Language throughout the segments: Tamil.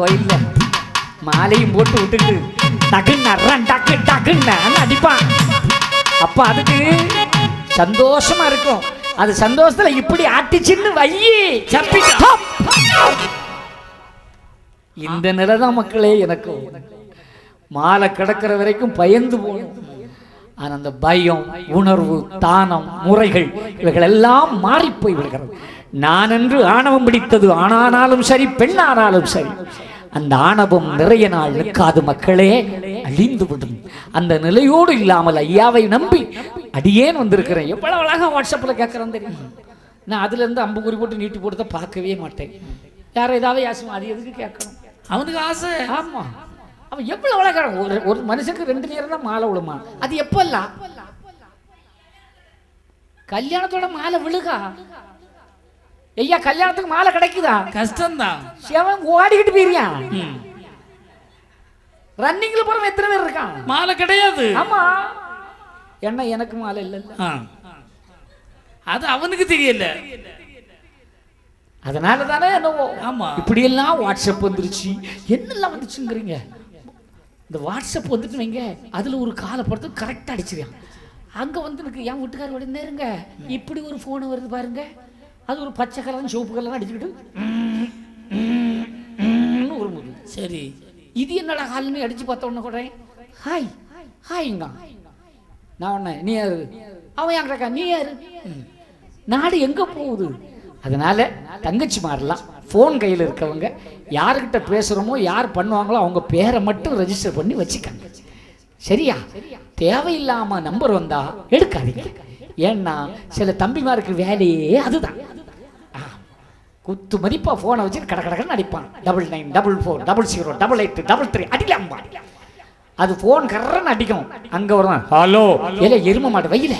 கோயில்ல மாலையும் போட்டு விட்டுட்டு டக்குன்னு அறன் டக்கு டக்குன்னு அடிப்பான். அப்ப அதுக்கு சந்தோஷமா இருக்கும். அது சந்தோஷத்துல இப்படி ஆட்டிச்சின்னு வையி சப்பி இந்த நிலைதான் மக்களே எனக்கு. மாலை கிடக்கிற வரைக்கும் பயந்து போகணும். ஆனால் அந்த பயம் உணர்வு தானம் முறைகள் இவைகள் எல்லாம் மாறி போய் விடுகிறது. நான் என்று ஆணவம் பிடித்தது. ஆணானாலும் சரி பெண்ணானாலும் சரி. அந்த ஆணவம் நிறைய நாள் நிற்காது மக்களே அழிந்து விடும் அந்த நிலையோடு இல்லாமல் ஐயாவை நம்பி அடியேன் வந்திருக்கிறேன். எவ்வளவு அழகா வாட்ஸ்அப்பில் கேட்குறேன் தெரியும்? நான் அதுல இருந்து அம்பு குறி போட்டு நீட்டி போட்டு பார்க்கவே மாட்டேன். யார் ஏதாவது யாசும் அது எதுக்கு கேட்கணும்? அவனுக்கு ஆசை. ஆமா. அவன் எவ்வளவு அழகான ஒரு ஒரு மனுஷனுக்கு ரெண்டு நேரம் தான் மாலை விழுமா? அது எப்பெல்லாம்? கல்யாணத்தோட மாலை விழுகா? ஐயா கல்யாணத்துக்கு மாலை கிடைக்குதா? கஷ்டம்தான். சிவன் ஓடிக்கிட்டு போயிருக்கான். ரன்னிங்ல போறவன் எத்தனை பேர் இருக்கான்? மாலை கிடையாது. ஆமா. என்ன எனக்கு மாலை இல்ல. அது அவனுக்கு தெரியல. அதனால தானே என்னவோ. ஆமா. இப்படி எல்லாம் வாட்ஸ்அப் வந்துருச்சு. என்னெல்லாம் வந்துச்சுங்கிறீங்க? இந்த வாட்ஸ்அப் வந்துட்டு வைங்க. அதுல ஒரு காலை பொறுத்து கரெக்டாக அடிச்சிருக்கான். அங்க வந்து எனக்கு என் வீட்டுக்காரோட நேருங்க. இப்படி ஒரு ஃபோன் வருது பாருங்க. அது ஒரு பச்சை கலர் சிவப்பு கலர் அடிச்சுக்கிட்டு ஒரு முது சரி. இது என்னடா ஹால்னு அடிச்சு பார்த்த உடனே கூட? ஹாய். ஹாய்ங்க. நான் உடனே நீ யாரு? அவன் கிடக்கா நீ யாரு. நாடு எங்க போகுது? அதனால தங்கச்சி மாறலாம். ஃபோன் கையில் இருக்கவங்க யாருக்கிட்ட பேசுகிறோமோ யார் பண்ணுவாங்களோ அவங்க பேரை மட்டும் ரெஜிஸ்டர் பண்ணி வச்சுக்கங்க. சரியா? தேவையில்லாம நம்பர் வந்தா எடுக்காதீங்க. ஏன்னா சில தம்பிமாருக்கு வேலையே அதுதான். குத்து மதிப்பா போனை வச்சு கட கடன்னு அடிப்பான். Double nine double four double zero double eight double three அடிக்கலாம்பா அது ஃபோன் கர்றன்னு அடிக்கும். அங்க வருவான் ஹலோ ஏல எரும மாடு வையில.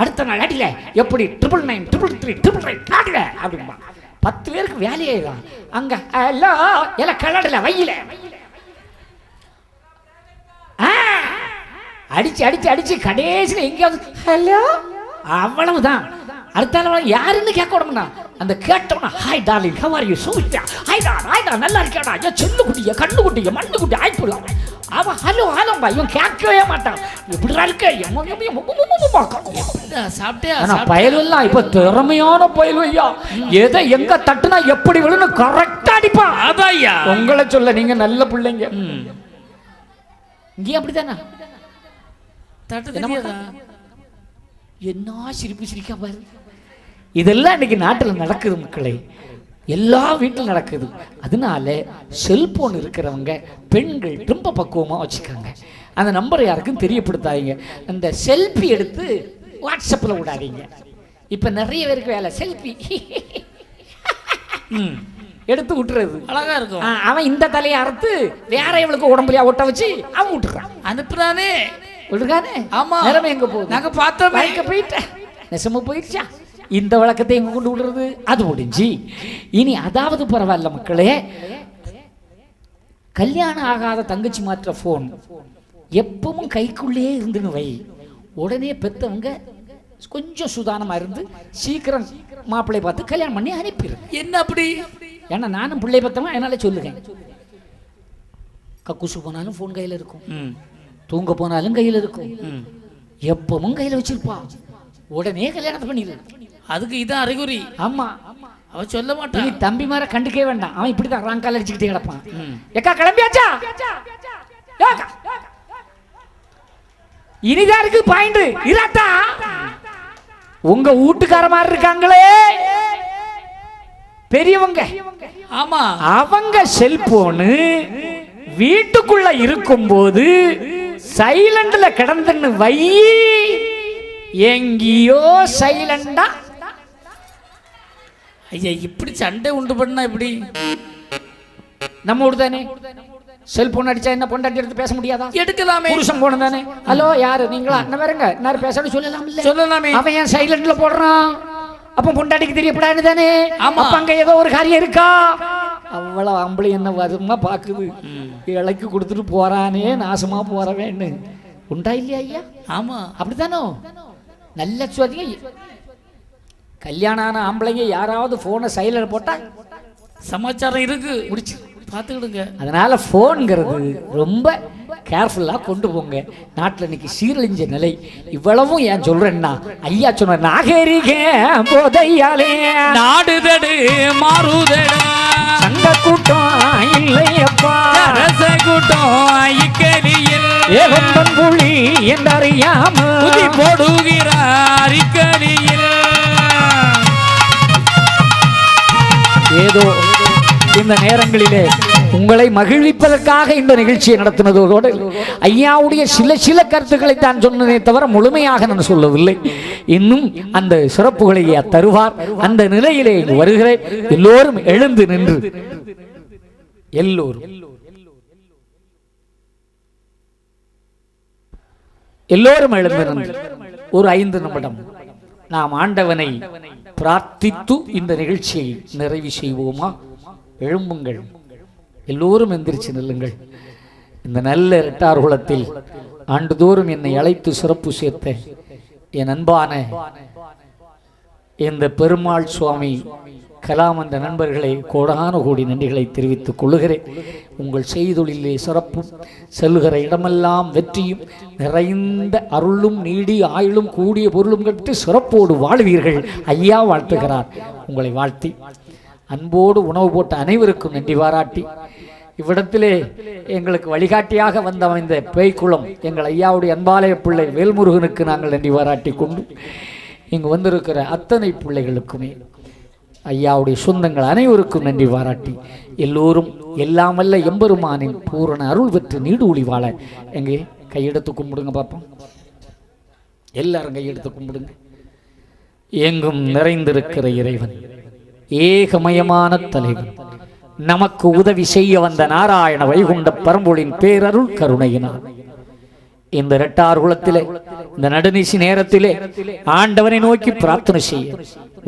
அடுத்த நாள் அடியில. எப்படி? Triple nine triple three triple nine அடில அப்படிம்பா. பத்து பேருக்கு வேலையே தான் அங்க ஹலோ ஏல கலடல வையில. ஆ, அடிச்சு அடிச்சு அடிச்சு கடைசியில் எங்கேயாவது ஹலோ அவ்வளவுதான். அடுத்த யாருன்னு கேட்க விடமுடா அந்த கேட்டவனா hi darling how are you super hi டா ஹாய் டா நல்லா இருக்கியாடா? ஐயோ செல்லு குட்டிய கண்ணு குட்டிய மண்ணு குட்டி ஆய் போடலாம் அவன் ஹலோ ஹலோம்பா இவன் கேட்கவே மாட்டான். எப்படிடா இருக்க? சாப்பிட்டியா? பயலெல்லாம் இப்ப திறமையான பயல் ஐயா. எதை எங்க தட்டுனா எப்படி விழுன்னு கரெக்டா அடிப்பான் அதான் ஐயா உங்களை சொல்ல நீங்க நல்ல பிள்ளைங்க. இங்கேயும் அப்படித்தானே? என்ன சிரிப்பு சிரிக்கா பாரு. இதெல்லாம் இன்னைக்கு நாட்டில் நடக்குது மக்களே. எல்லா வீட்டிலும் நடக்குது. அதனால செல்போன் இருக்கிறவங்க பெண்கள் ரொம்ப பக்குவமாக வச்சுக்காங்க. அந்த நம்பரை யாருக்கும் தெரியப்படுத்தாதீங்க. அந்த செல்ஃபி எடுத்து வாட்ஸ்அப்பில் விடாதீங்க. இப்போ நிறைய பேருக்கு வேலை செல்ஃபி ம். எடுத்து விட்டுறது. அழகா இருக்கும். அவன் இந்த தலையை அறுத்து வேற இவளுக்கு உடம்புலையா ஒட்ட வச்சு அவன் விட்டுறான். அனுப்புறானே. விட்டுருக்கானே ஆமா. நிலைமை எங்க போகுது? நாங்க பார்த்தோமே. வாழ்க்கை போயிட்டேன் நெசமா போயிடுச்சா? இந்த வழக்கத்தை எங்க கொண்டு விடுறது? அது முடிஞ்சு. இனி அதாவது பரவாயில்ல மக்களே கல்யாணம் ஆகாத தங்கச்சி மாற்ற ஃபோன் எப்பவும் கைக்குள்ளேயே இருந்துன்னு வை. உடனே பெத்தவங்க கொஞ்சம் சுதானமா இருந்து சீக்கிரம் மாப்பிள்ளை பார்த்து கல்யாணம் பண்ணி அனுப்பிடு என்ன அப்படி? ஏன்னா நானும் பிள்ளை பெத்தவன் என்னால சொல்லுவேன். கக்கூசு போனாலும் ஃபோன் கையில் இருக்கும். தூங்க போனாலும் கையில் இருக்கும். எப்பவும் கையில் வச்சிருப்பா. உடனே கல்யாணத்தை பண்ணிடு. அதுக்கு இதான் அறிகுறி. ஆமா. அவ சொல்ல மாட்டான் தம்பி மார கண்டுக்கவே வேண்டாம். அவன் இப்படிதான் ராங்கால அடிச்சுக்கிட்டே கிடப்பான். ம். ஏக்கா கிளம்பியாச்சா. இனிதான் இருக்கு பாயிண்ட் இதாத்தா உங்க வீட்டுக்கார மாதிரி இருக்காங்களே. பெரியவங்க. ஆமா. அவங்க செல்போனு வீட்டுக்குள்ள இருக்கும்போது சைலண்ட்ல கிடந்துன்னு வை. எங்கேயோ சைலண்டா ஐயா இப்படி சண்டை உண்டு பண்ணா இப்படி நம்ம வீடு தானே? செல்போன் அடிச்சா என்ன பொண்டாட்டி எடுத்து பேச முடியாதா? எடுக்கலாமே. புருஷன் போன தானே? ஹலோ யாரு? நீங்களா? என்ன வேறுங்க நான் பேசணும் சொல்லலாம் சொல்லலாமே. அவன் ஏன் சைலண்ட்ல போடுறான்? அப்ப பொண்டாட்டிக்கு தெரியப்படாது தானே? ஆமா. அப்ப அங்க ஏதோ ஒரு காரியம் இருக்கா? அவ்வளவு அம்பளி என்ன வருமா பாக்குது. இலைக்கு கொடுத்துட்டு போறானே நாசமா போறவேன்னு. உண்டா இல்லையா ஐயா? ஆமா. அப்படித்தானோ? நல்ல சொல்றீங்க கல்யாணம் ஆன ஆம்பளைங்க யாராவது போனை சைலண்ட் போட்டா சமாச்சாரம் இருக்கு. முடிச்சு. பார்த்துக்கிடுங்க. அதனால ஃபோனுங்கிறது ரொம்ப கேர்ஃபுல்லாக கொண்டு போங்க. நாட்டில் இன்னைக்கு சீரழிஞ்ச நிலை. இவ்வளவும் ஏன் சொல்றேன்னா ஐயா சொன்ன நாகரிக போதையாலே. நாடுதடு மாறுதடா சங்க கூட்டம் இல்லையப்பா. அரச கூட்டம் இக்கலியில். ஏகம்பன் புலி என்றறியாம. போடுகிறார் இக்கலியில். ஏதோ இந்த நேரங்களிலே உங்களை மகிழ்விப்பதற்காக இந்த நிகழ்ச்சியை நடத்தினதோடு ஐயாவுடைய சில சில கருத்துக்களை தான் சொன்னதே தவிர முழுமையாக நான் சொல்லவில்லை. இன்னும் அந்த சிறப்புகளை தருவார். அந்த நிலையிலே வருகிறேன். எல்லோரும் எழுந்து நின்று. எல்லோரும். எல்லோரும் எழுந்து நின்று. ஒரு ஐந்து நிமிடம். நாம் ஆண்டவனை பிரார்த்தித்து இந்த நிகழ்ச்சியை நிறைவு செய்வோமா? எழும்புங்கள். எல்லோரும் எந்திரிச்சு நில்லுங்கள். இந்த நல்ல இரட்டார்குளத்தில் ஆண்டுதோறும் என்னை அழைத்து சிறப்பு சேர்த்த என் அன்பான இந்த பெருமாள் சுவாமி கலாம் என்ற நண்பர்களை கோடான கோடி நன்றிகளை தெரிவித்துக் கொள்ளுகிறேன். உங்கள் செய்தொழிலே சிறப்பும் செல்லுகிற இடமெல்லாம் வெற்றியும் நிறைந்த அருளும் நீடி ஆயுளும் கூடிய பொருளும் கட்டு சிறப்போடு வாழ்வீர்கள். ஐயா வாழ்த்துகிறார். உங்களை வாழ்த்தி அன்போடு உணவு போட்ட அனைவருக்கும் நன்றி பாராட்டி இவ்விடத்திலே எங்களுக்கு வழிகாட்டியாக வந்த இந்த பேய்க்குளம். எங்கள் ஐயாவுடைய அன்பாலய பிள்ளை வேல்முருகனுக்கு நாங்கள் நன்றி பாராட்டி கொண்டு இங்கு வந்திருக்கிற அத்தனை பிள்ளைகளுக்குமே ஐயாவுடைய சொந்தங்கள் அனைவருக்கும் நன்றி பாராட்டி எல்லோரும் எல்லாம் எம்பெருமானின் பூரண அருள் பெற்று நீடு ஒளிவாழ எங்கே? கையெடுத்து கும்பிடுங்க பார்ப்போம் எல்லாரும் கையெடுத்து கும்பிடுங்க. எங்கும் நிறைந்திருக்கிற இறைவன் ஏகமயமான தலைவன். நமக்கு உதவி செய்ய வந்த நாராயண வைகுண்ட பரம்பொழின் பேரருள் கருணையினார். இந்த இரட்டார் குலத்திலே இந்த நடுநிசி நேரத்திலே ஆண்டவனை நோக்கி பிரார்த்தனை செய்ய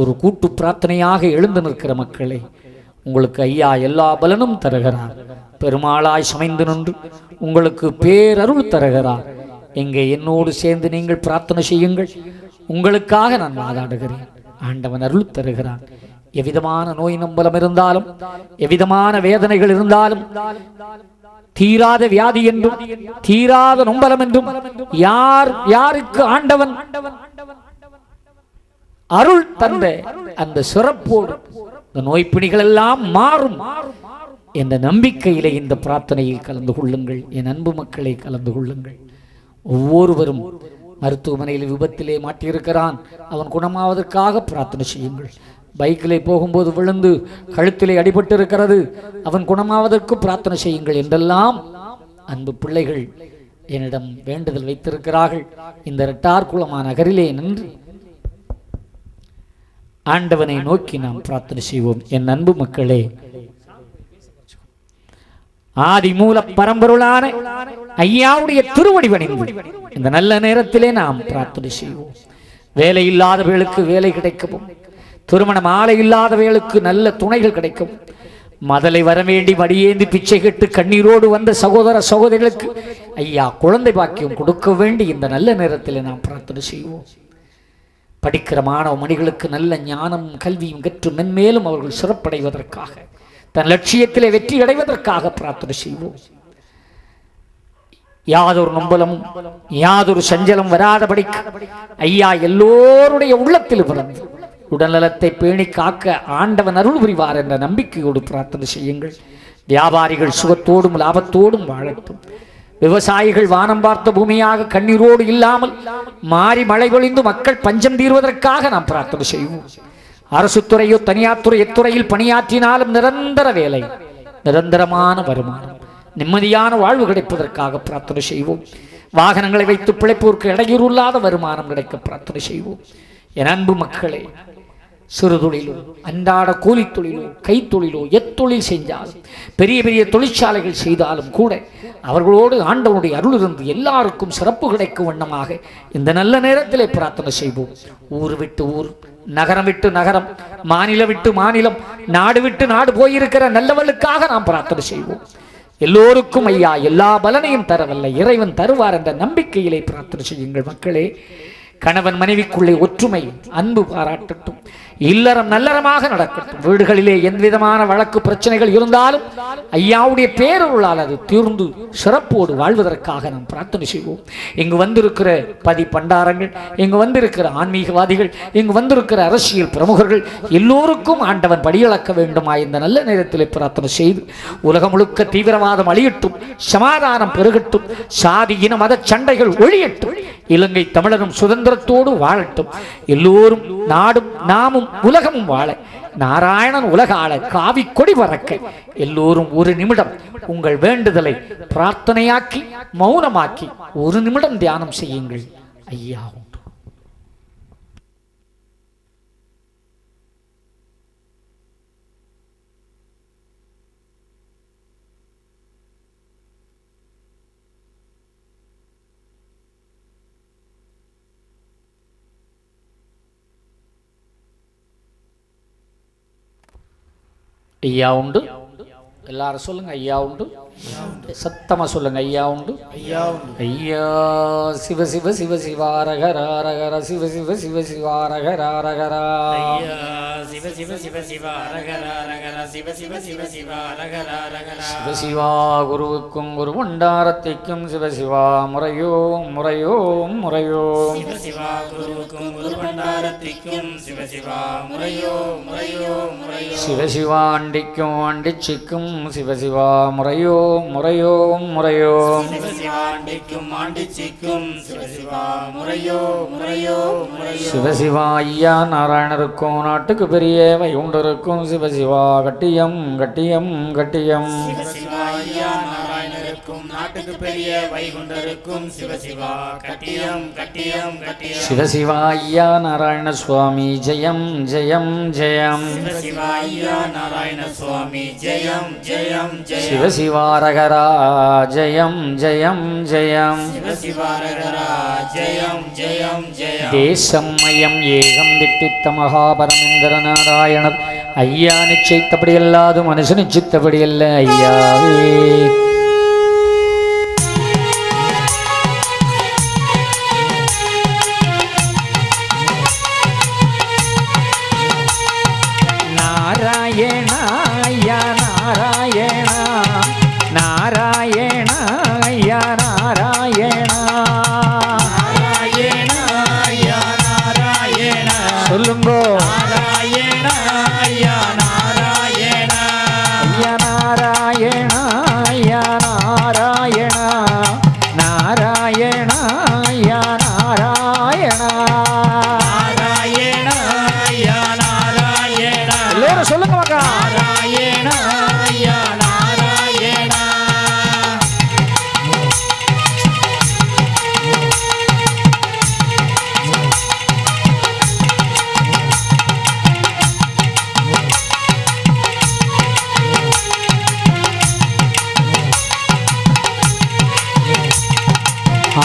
ஒரு கூட்டு பிரார்த்தனையாக எழுந்து நிற்கிற மக்களே உங்களுக்கு ஐயா எல்லா பலனும் தருகிறார். பெருமாளாய் சமைந்து நின்று உங்களுக்கு பேரருள் தருகிறார். இங்கே என்னோடு சேர்ந்து நீங்கள் பிரார்த்தனை செய்யுங்கள். உங்களுக்காக நான் வாதாடுகிறேன். ஆண்டவன் அருள் தருகிறான். எவ்விதமான நோய் நம்பலம் இருந்தாலும் எவ்விதமான வேதனைகள் இருந்தாலும் தீராத வியாதி என்றும் தீராத நொம்பலம் என்றும் யார் யாருக்கு ஆண்டவன் அருள் தந்த அந்த சிறப்போடு இந்த நோய் பிணிகள் எல்லாம் மாறும் என்ற நம்பிக்கையிலே இந்த பிரார்த்தனையில் கலந்து கொள்ளுங்கள். என் அன்பு மக்களை கலந்து கொள்ளுங்கள். ஒவ்வொருவரும் மருத்துவமனையில் விபத்திலே மாட்டியிருக்கிறான். அவன் குணமாவதற்காக பிரார்த்தனை செய்யுங்கள். பைக்கிலே போகும்போது விழுந்து கழுத்திலே அடிபட்டு இருக்கிறது அவன் குணமாவதற்கு பிரார்த்தனை செய்யுங்கள் என்றெல்லாம் அன்பு பிள்ளைகள் என்னிடம் வேண்டுதல் வைத்திருக்கிறார்கள். இந்த இரட்டார் நகரிலே நின்று ஆண்டவனை நோக்கி நாம் பிரார்த்தனை செய்வோம். என் அன்பு மக்களே ஆதி மூல பரம்பொருளான ஐயாவுடைய திருவடி பணிந்து இந்த நல்ல நேரத்திலே நாம் பிரார்த்தனை செய்வோம். வேலை இல்லாதவர்களுக்கு வேலை கிடைக்கவும் திருமணம் ஆலை இல்லாதவர்களுக்கு நல்ல துணைகள் கிடைக்கும். மதலை வர வேண்டி மடியேந்தி பிச்சை கெட்டு கண்ணீரோடு வந்த சகோதர சகோதரிகளுக்கு ஐயா குழந்தை பாக்கியம் கொடுக்க வேண்டி இந்த நல்ல நேரத்தில் நாம் பிரார்த்தனை செய்வோம். படிக்கிற மாணவ மணிகளுக்கு நல்ல ஞானம் கல்வியும் கற்று மென்மேலும் அவர்கள் சிறப்படைவதற்காக தன் லட்சியத்திலே வெற்றி அடைவதற்காக பிரார்த்தனை செய்வோம். யாதொரு நொம்பலமும் யாதொரு சஞ்சலம் வராதபடி ஐயா எல்லோருடைய உள்ளத்தில் பிறந்து உடல்நலத்தை பேணி காக்க ஆண்டவன் அருள் புரிவார் என்ற நம்பிக்கையோடு பிரார்த்தனை செய்யுங்கள். வியாபாரிகள் சுகத்தோடும் லாபத்தோடும் வாழட்டும். விவசாயிகள் வானம் பார்த்த பூமியாக கண்ணீரோடு இல்லாமல் மாறி மழை பொழிந்து மக்கள் பஞ்சம் தீர்வதற்காக நாம் பிரார்த்தனை செய்வோம். அரசு துறையோ தனியார் துறை எத்துறையில் பணியாற்றினாலும் நிரந்தர வேலை நிரந்தரமான வருமானம் நிம்மதியான வாழ்வு கிடைப்பதற்காக பிரார்த்தனை செய்வோம். வாகனங்களை வைத்து பிழைப்போருக்கு இடையூறு இல்லாத வருமானம் கிடைக்க பிரார்த்தனை செய்வோம். என் அன்பு மக்களே சிறு தொழிலோ அன்றாட கூலித் தொழிலோ கைத்தொழிலோ எத்தொழில் செஞ்சாலும் பெரிய பெரிய தொழிற்சாலைகள் செய்தாலும் கூட அவர்களோடு ஆண்டவனுடைய அருள் இருந்து எல்லாருக்கும் சிறப்பு கிடைக்கும் வண்ணமாக இந்த நல்ல நேரத்திலே பிரார்த்தனை செய்வோம். ஊர் விட்டு ஊர் நகரம் விட்டு நகரம் மாநிலம் விட்டு மாநிலம் நாடு விட்டு நாடு போயிருக்கிற நல்லவர்களுக்காக நாம் பிரார்த்தனை செய்வோம். எல்லோருக்கும் ஐயா எல்லா பலனையும் தரவல்ல. இறைவன் தருவார் என்ற நம்பிக்கையிலே பிரார்த்தனை செய்யுங்கள் மக்களே. கணவன் மனைவிக்குள்ளே ஒற்றுமை அன்பு பாராட்டட்டும். இல்லறம் நல்லறமாக நடக்கட்டும். வீடுகளிலே எந்த விதமான வழக்கு பிரச்சனைகள் இருந்தாலும் ஐயாவுடைய பேரருளால் அது தீர்ந்து சிறப்போடு வாழ்வதற்காக நாம் பிரார்த்தனை செய்வோம். இங்கு வந்திருக்கிற பதி பண்டாரங்கள் இங்கு வந்திருக்கிற ஆன்மீகவாதிகள் இங்கு வந்திருக்கிற அரசியல் பிரமுகர்கள் எல்லோருக்கும் ஆண்டவன் படியளக்க வேண்டுமா இந்த நல்ல நேரத்தில் பிரார்த்தனை செய்து உலகம் முழுக்க தீவிரவாதம் அழியட்டும் சமாதானம் பெருகட்டும் சாதி இன மத சண்டைகள் ஒழியட்டும் இலங்கை தமிழரும் சுதந்திர சுதந்திரத்தோடு வாழட்டும். எல்லோரும் நாடும் நாமும் உலகமும் வாழ. நாராயணன் உலக ஆள காவி கொடி பறக்க. எல்லோரும் ஒரு நிமிடம் உங்கள் வேண்டுதலை பிரார்த்தனையாக்கி மௌனமாக்கி ஒரு நிமிடம் தியானம் செய்யுங்கள். ஐயாவும் உண்டு ஐயா உண்டு. எல்லாரும் சொல்லுங்க ஐயா உண்டு. சத்தமா சொல்லுங்க ஐயா உண்டு. ஐயா உண்டு. ஐயா சிவ சிவ சிவ சிவாரகராரகர சிவ சிவ சிவ சிவாரகராரகரா சிவ சிவ சிவ சிவ அரகர அரகர சிவ சிவ சிவ சிவ அரகர. அரகர சிவ சிவா குருவுக்கும் குரு பண்டாரத்திற்கும் முறையோ முறையோ முறையோ சிவ சிவா குருவுக்கும் குரு பண்டாரத்திக்கும் சிவ சிவா முறையோ முறையோ முறையோ சிவ சிவா அண்டிக்கும் அண்டிச்சிக்கும் சிவ சிவா முறையோ முறையோ முறையோ. ஆண்டிக்கும் ஆண்டிச்சிக்கும் சிவசிவா முறையோ முறையோ முறையோ சிவ சிவா ஐயா நாராயணருக்கும் நாட்டுக்கு பெரிய வைகுண்டருக்கும் சிவசிவா கட்டியம் கட்டியம் கட்டியம். சிவ ஐயா நாராயணருக்கும் நாட்டுக்கு பெரிய வைகுண்டருக்கும் சிவ சிவா. கட்டியம் கட்டியம் கட்டியம். சிவ சிவா ஐயா நாராயண சுவாமி ஜெயம் ஜெயம் ஜெயம். சிவ சிவா ஐயா நாராயண சுவாமி ஜெயம் ஜெயம் ஜெயம். சிவ சிவாரகரா ஜெயம் ஜெயம் ஜெயம். சிவ சிவாரகரா ஜெயம் ஜெயம் ஜெயம். தேசம் மயம் ஏகம் திட்டித்த மகாபரமேந்திர நாராயணர் ஐயா நிச்சயித்தபடி அல்லாது மனுஷ நிச்சயித்தபடி அல்ல ஐயாவே.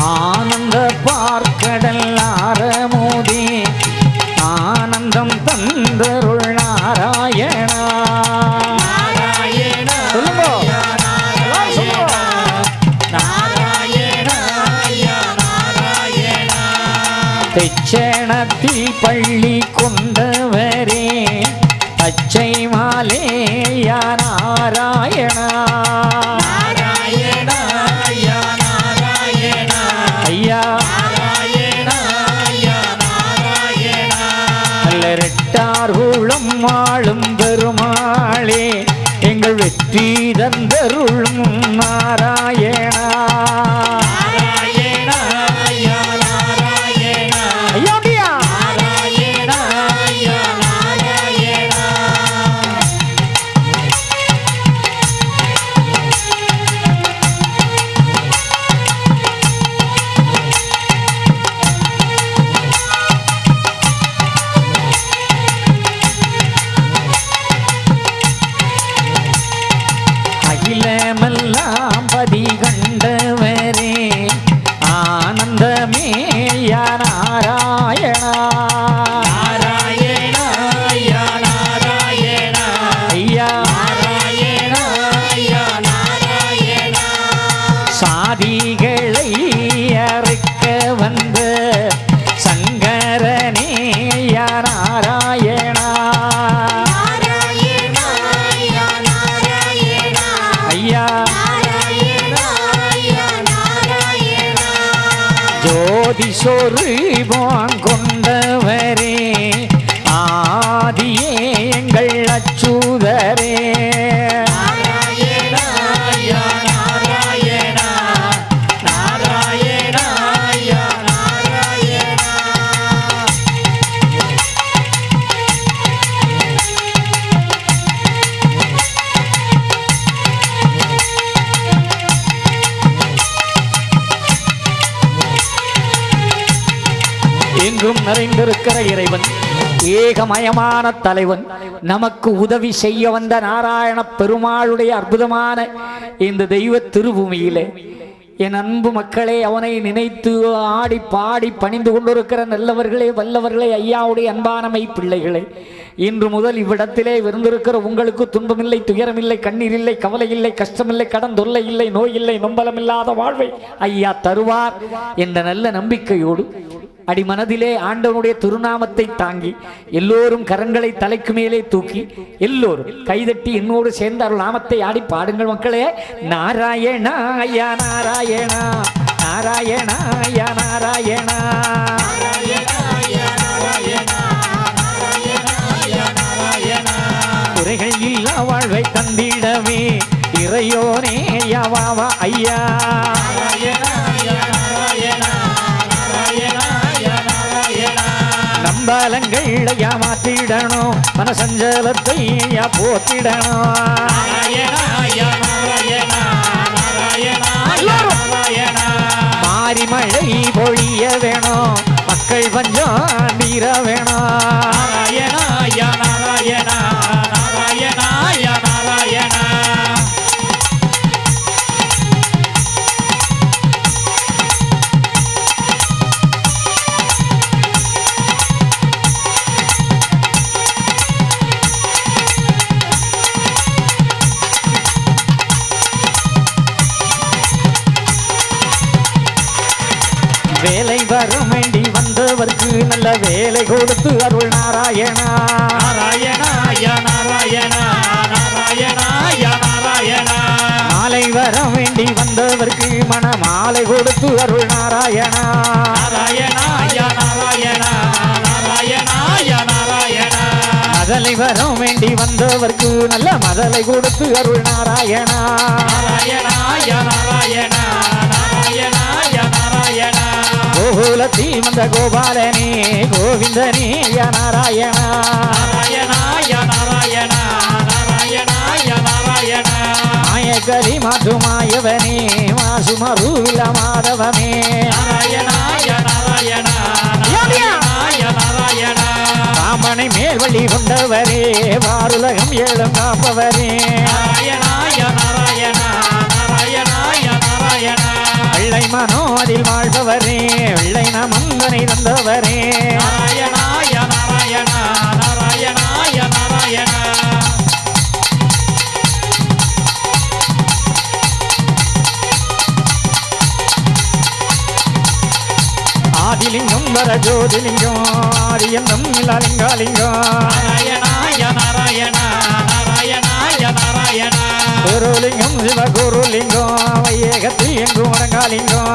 ஆனந்த பார்க்கடல் அல்லரெட்டார் உளம் ஆளும் பெருமாளே. எங்கள் வெற்றி தந்தருளும் நாராயணா. அகிலமெல்லாம் பதி கண்ட நியாயமான தலைவன். நமக்கு உதவி செய்ய வந்த நாராயண பெருமாளுடைய அற்புதமான இந்த தெய்வ திருபூமியிலே என் அன்பு மக்களே அவனை நினைத்து ஆடி பாடி பணிந்து கொண்டிருக்கிற நல்லவர்களே வல்லவர்களே ஐயாவுடைய அன்பானமை பிள்ளைகளே இன்று முதல் இவ்விடத்திலே விருந்திருக்கிற உங்களுக்கு துன்பமில்லை துயரமில்லை கண்ணீர் இல்லை கவலை இல்லை கஷ்டமில்லை கடன் தொல்லை இல்லை நோய் இல்லை நொம்பலமில்லாத வாழ்வை ஐயா தருவார் என்ற நல்ல நம்பிக்கையோடு அடிமனதிலே ஆண்டவனுடைய திருநாமத்தை தாங்கி எல்லோரும் கரங்களை தலைக்கு மேலே தூக்கி எல்லோரும் கைதட்டி என்னோடு சேர்ந்து அருள் நாமத்தை ஆடி பாடுங்கள் மக்களே. நாராயணா ஐயா நாராயணா நாராயணா ஐயா நாராயணா இறையோனே ஐயா ஐயா நம்பலங்கள் ஐயா மாற்றிடணும் மனசஞ்சலத்தை ஐயா போத்திடணும் மாறி மழை பொழிய வேணும் மக்கள் பஞ்சம் நீர வேணும் கொடுத்து அருள் நாராயணா. மாலை வர வேண்டி வந்தவர்க்கு மன மாலை கொடுத்து அருள் நாராயணா. மதலை வர வேண்டி வந்தவர்க்கு நல்ல மதலை கொடுத்து அருள் நாராயணா. கோகுலத்தில் வந்த கோபாலனே கோவிந்தனே யா நாராயணா மாயக்கலி மாற்று மாயவனே மாசு மறுவில மாதவமே ராமனை மேல் வழி கொண்டவரே வாருலகம் ஏழும் காப்பவரே. வெள்ளை மனோ அதில் வாழ்பவரே வெள்ளை நமங்கனை தந்தவரே. ஆதிலிங்கம் வர ஜோதிலிங்கம் ஆரியந்தம் இல்லாலிங்காலிங்கம் குருலிங்கம் சிவகுருலிங்கம் வையகத்தில் எங்கும் அடங்காலிங்கம்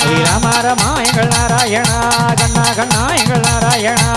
ஸ்ரீராமரமா எங்கள் நாராயணா கண்ணா கண்ணா எங்கள் நாராயணா.